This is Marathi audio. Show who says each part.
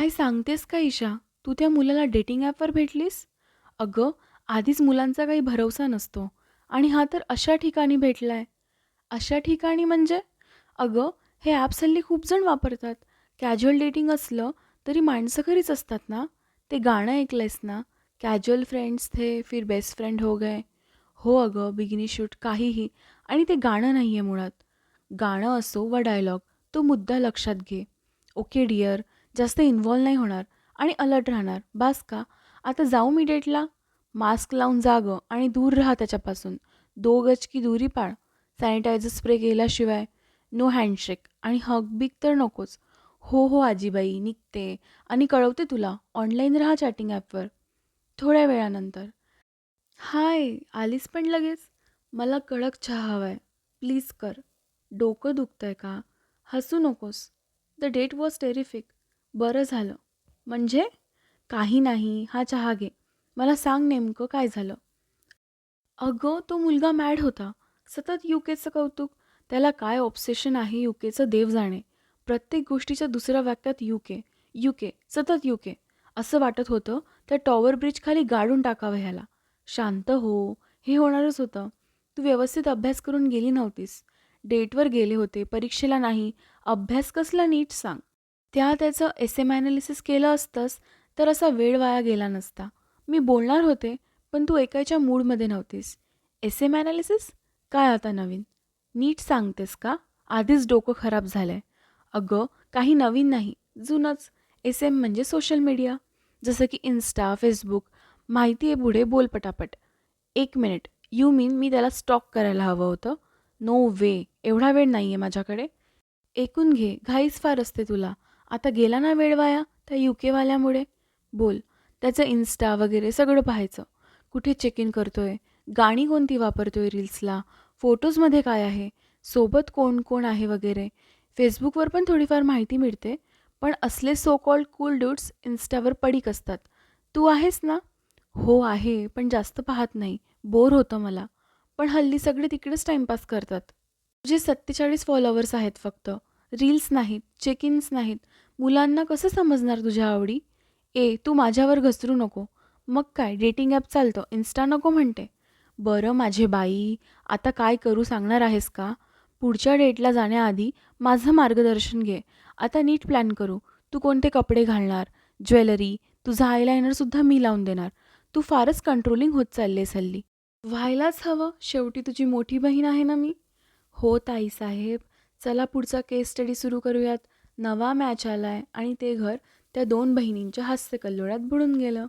Speaker 1: काय सांगतेस का ईशा? तू त्या मुलाला डेटिंग ॲपवर भेटलीस? अगं, आधीच मुलांचा काही भरवसा नसतो आणि हा तर अशा ठिकाणी भेटलाय. अशा ठिकाणी म्हणजे? अगं, हे ॲप्स हल्ली खूप जण वापरतात. कॅज्युअल डेटिंग असलं तरी माणसं खरीच असतात ना? ते गाणं ऐकलंयस ना? कॅज्युअल फ्रेंड्स थे फिर बेस्ट फ्रेंड हो गए. हो अगं, बिगिनी शूट काहीही आणि ते गाणं नाहीये मुळात. गाणं असो वा डायलॉग, तो मुद्दा लक्षात घे. ओके डिअर, जास्त इन्व्हॉल्व नाही होणार आणि अलर्ट राहणार. बास का? आता जाऊ मी डेटला? मास्क लावून जागं आणि दूर राहा त्याच्यापासून. दो गज की दुरी पाळ. सॅनिटायझर स्प्रे केल्याशिवाय नो हँडशेक आणि हग बिग तर नकोच. हो हो आजीबाई, निघते आणि कळवते तुला. ऑनलाईन राहा चॅटिंग ॲपवर. थोड्या वेळानंतर. हाय, आलीस पण लगेच? मला कडक चहा हवाय. प्लीज कर. डोकं दुखतंय का? हसू नकोस. The date was terrific. बरं झालं. म्हणजे? काही नाही. हा चहा घे. मला सांग नेमकं काय झालं? अगं, तो मुलगा मॅड होता. सतत युकेचं कौतुक. त्याला काय ऑब्सेशन आहे युकेचं देव जाणे. प्रत्येक गोष्टीच्या दुसऱ्या वाक्यात युके युके सतत युके असं वाटत होतं त्या टॉवर ब्रिज खाली गाडून टाकावं ह्याला. शांत हो. हे होणारच होतं. तू व्यवस्थित अभ्यास करून गेली नव्हतीस. डेटवर गेले होते, परीक्षेला नाही. अभ्यास कसला नीट सांग. त्या त्याचं एस एम ॲनालिसिस केलं असतंस तर असा वेळ वाया गेला नसता. मी बोलणार होते पण तू ऐकायच्या मूडमध्ये नव्हतीस. S M analysis? काय आता नवीन? नीट सांगतेस का? आधीच डोकं खराब झालंय. अगं, काही नवीन नाही. जुनंच. एस एम म्हणजे सोशल मीडिया. जसं की इन्स्टा, फेसबुक. माहिती आहे पुढे बोल पटापट. एक मिनिट. यू मीन मी त्याला स्टॉक करायला हवं होतं? No way. एवढा वेळ नाहीये माझ्याकडे. ऐकून घे. घाईच फार असते तुला. आता गेला ना वेळ वाया त्या यूकेवाल्यामुळे? बोल. त्याचं इन्स्टा वगैरे सगळं पाहायचं. कुठे चेक इन करतोय? गाणी कोणती वापरतोय रील्सला? फोटोजमध्ये काय आहे? सोबत कोण कोण आहे वगैरे. फेसबुकवर पण थोडीफार माहिती मिळते. पण असले सो कॉल्ड कूल ड्यूट्स इन्स्टावर पडीक असतात. तू आहेस ना? हो आहे. पण जास्त पाहत नाही. बोर होतं मला. पण हल्ली सगळे तिकडेच टाईमपास करतात. तुझे सत्तेचाळीस फॉलोअर्स आहेत फक्त. रील्स नाहीत, चेक इन्स नाहीत. मुलांना कसं समजणार तुझ्या आवडी? ए तू माझ्यावर घसरू नको. मग काय डेटिंग ॲप चालतं, इन्स्टा नको म्हणते. बरं माझे बाई, आता काय करू सांगणार आहेस का? पुढच्या डेटला जाण्याआधी माझं मार्गदर्शन घे. आता नीट प्लॅन करू. तू कोणते कपडे घालणार, ज्वेलरी, तुझा आयलायनरसुद्धा मी लावून देणार. तू फारच कंट्रोलिंग होत चाललीस हल्ली. व्हायलाच हवं. शेवटी तुझी मोठी बहीण आहे ना मी. हो ताईसाहेब. चला पुढचा केस स्टडी सुरू करूयात. नवा मॅच आलाय आणि ते घर त्या दोन बहिणींच्या हास्यकल्लोळात बुडून गेलं.